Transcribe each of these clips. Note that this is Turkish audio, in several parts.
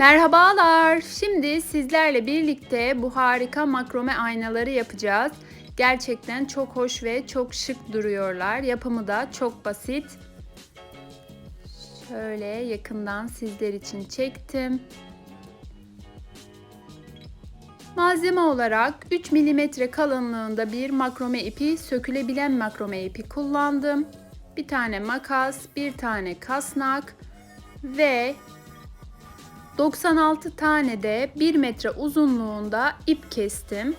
Merhabalar. Şimdi sizlerle birlikte bu harika makrome aynaları yapacağız. Gerçekten çok hoş ve çok şık duruyorlar. Yapımı da çok basit. Şöyle yakından sizler için çektim. Malzeme olarak 3 mm kalınlığında bir makrome ipi, sökülebilen makrome ipi kullandım. Bir tane makas, bir tane kasnak ve 96 tane de 1 metre uzunluğunda ip kestim.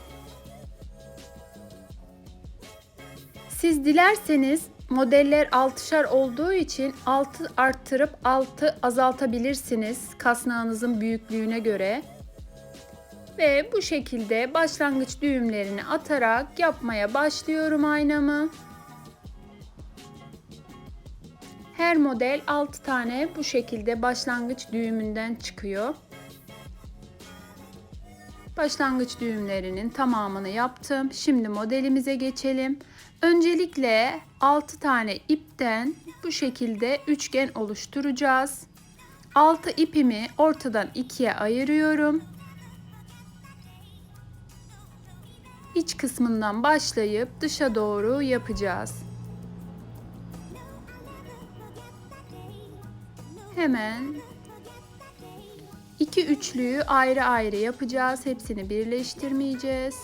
Siz dilerseniz modeller 6'şar olduğu için 6 arttırıp 6 azaltabilirsiniz kasnağınızın büyüklüğüne göre. Ve bu şekilde başlangıç düğümlerini atarak yapmaya başlıyorum aynamı. Her model 6 tane bu şekilde başlangıç düğümünden çıkıyor. Başlangıç düğümlerinin tamamını yaptım. Şimdi modelimize geçelim. Öncelikle 6 tane ipten bu şekilde üçgen oluşturacağız. 6 ipimi ortadan ikiye ayırıyorum. İç kısmından başlayıp dışa doğru yapacağız. Hemen iki üçlüyü ayrı ayrı yapacağız. Hepsini birleştirmeyeceğiz.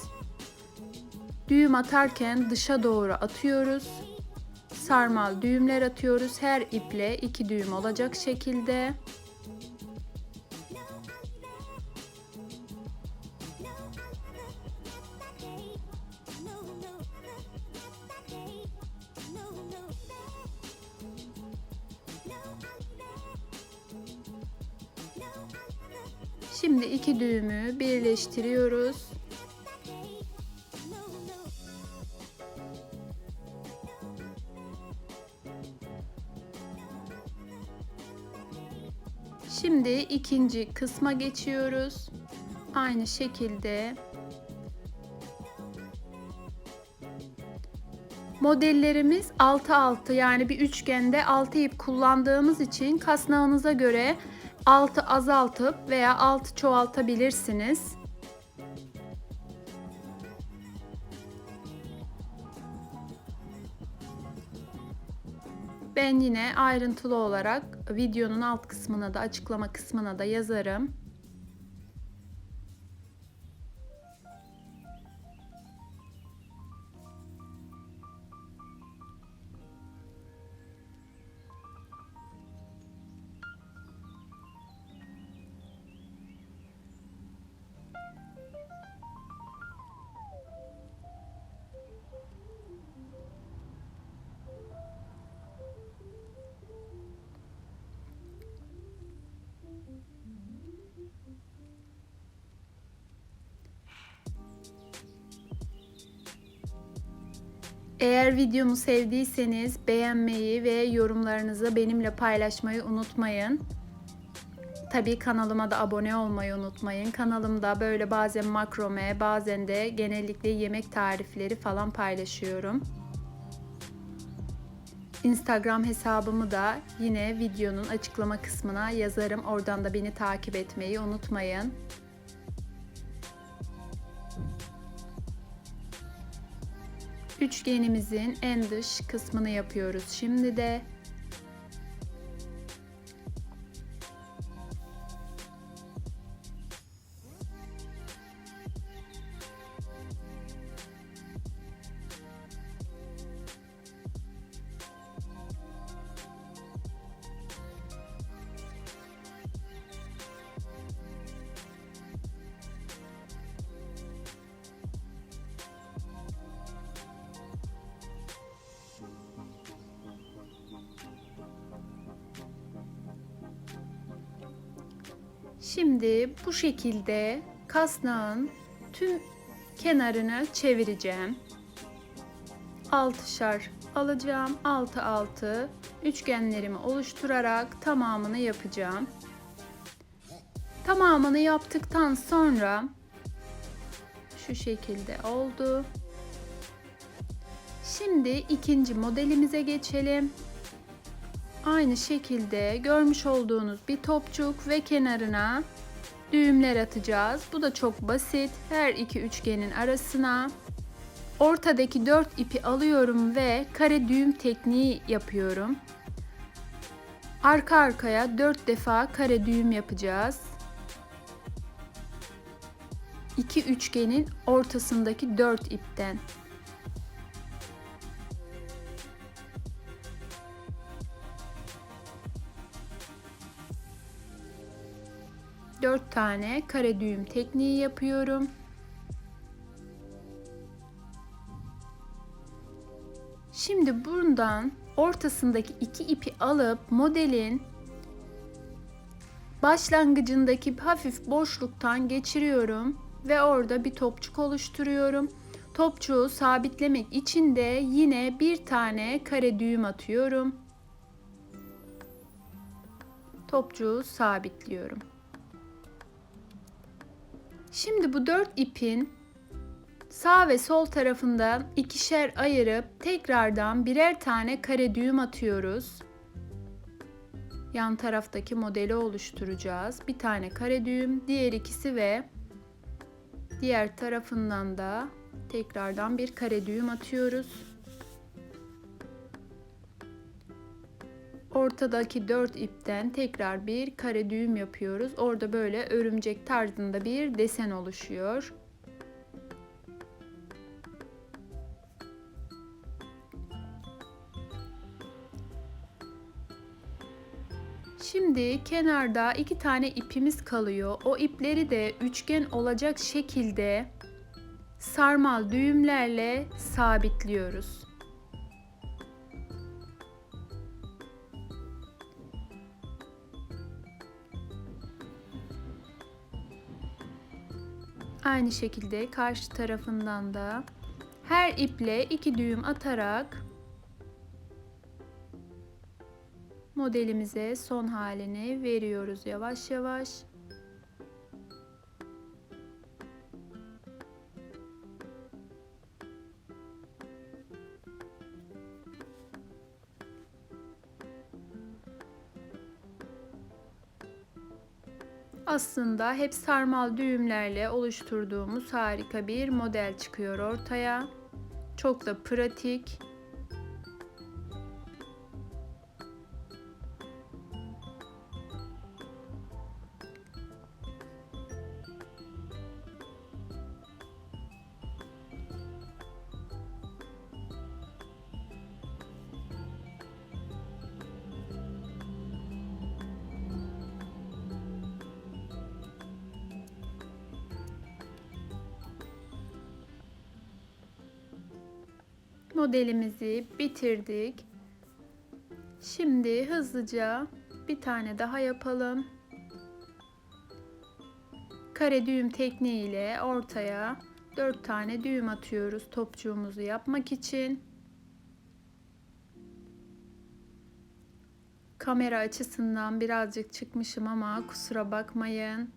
Düğüm atarken dışa doğru atıyoruz. Sarmal düğümler atıyoruz. Her iple iki düğüm olacak şekilde. Şimdi iki düğümü birleştiriyoruz. Şimdi ikinci kısma geçiyoruz. Aynı şekilde modellerimiz 6 6 yani bir üçgende 6 ip kullandığımız için kasnağınıza göre 6 azaltıp veya 6 çoğaltabilirsiniz. Ben yine ayrıntılı olarak videonun alt kısmına da açıklama kısmına da yazarım. Eğer videomu sevdiyseniz beğenmeyi ve yorumlarınızı benimle paylaşmayı unutmayın. Tabii kanalıma da abone olmayı unutmayın. Kanalımda böyle bazen makrome, bazen de genellikle yemek tarifleri falan paylaşıyorum. Instagram hesabımı da yine videonun açıklama kısmına yazarım. Oradan da beni takip etmeyi unutmayın. Üçgenimizin en dış kısmını yapıyoruz. Şimdi de Şimdi bu şekilde kasnağın tüm kenarını çevireceğim. Altışar alacağım. Altı altı üçgenlerimi oluşturarak tamamını yapacağım. Tamamını yaptıktan sonra şu şekilde oldu. Şimdi ikinci modelimize geçelim. Aynı şekilde görmüş olduğunuz bir topçuk ve kenarına düğümler atacağız. Bu da çok basit. Her iki üçgenin arasına ortadaki dört ipi alıyorum ve kare düğüm tekniği yapıyorum. Arka arkaya dört defa kare düğüm yapacağız. İki üçgenin ortasındaki dört ipten. Dört tane kare düğüm tekniği yapıyorum. Şimdi bundan ortasındaki iki ipi alıp modelin başlangıcındaki hafif boşluktan geçiriyorum ve orada bir topçuk oluşturuyorum. Topçuğu sabitlemek için de yine bir tane kare düğüm atıyorum. Topçuğu sabitliyorum. Şimdi bu dört ipin sağ ve sol tarafından ikişer ayırıp tekrardan birer tane kare düğüm atıyoruz. Yan taraftaki modeli oluşturacağız. Bir tane kare düğüm, diğer ikisi ve diğer tarafından da tekrardan bir kare düğüm atıyoruz. Ortadaki dört ipten tekrar bir kare düğüm yapıyoruz. Orada böyle örümcek tarzında bir desen oluşuyor. Şimdi kenarda iki tane ipimiz kalıyor. O ipleri de üçgen olacak şekilde sarmal düğümlerle sabitliyoruz. Aynı şekilde karşı tarafından da her iple iki düğüm atarak modelimize son halini veriyoruz yavaş yavaş. Aslında hep sarmal düğümlerle oluşturduğumuz harika bir model çıkıyor ortaya. Çok da pratik. Modelimizi bitirdik. Şimdi hızlıca bir tane daha yapalım. Kare düğüm tekniği ile ortaya 4 tane düğüm atıyoruz topçuğumuzu yapmak için. Kamera açısından birazcık çıkmışım ama kusura bakmayın.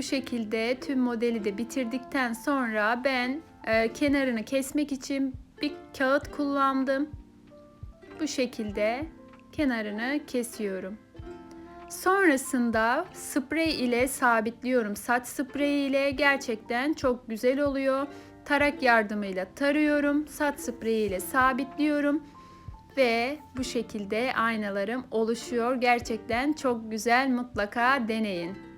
Bu şekilde tüm modeli de bitirdikten sonra ben e, kenarını kesmek için bir kağıt kullandım. Bu şekilde kenarını kesiyorum. Sonrasında sprey ile sabitliyorum. Saç spreyi ile gerçekten çok güzel oluyor. Tarak yardımıyla tarıyorum. Saç spreyi ile sabitliyorum. Ve bu şekilde aynalarım oluşuyor. Gerçekten çok güzel mutlaka deneyin.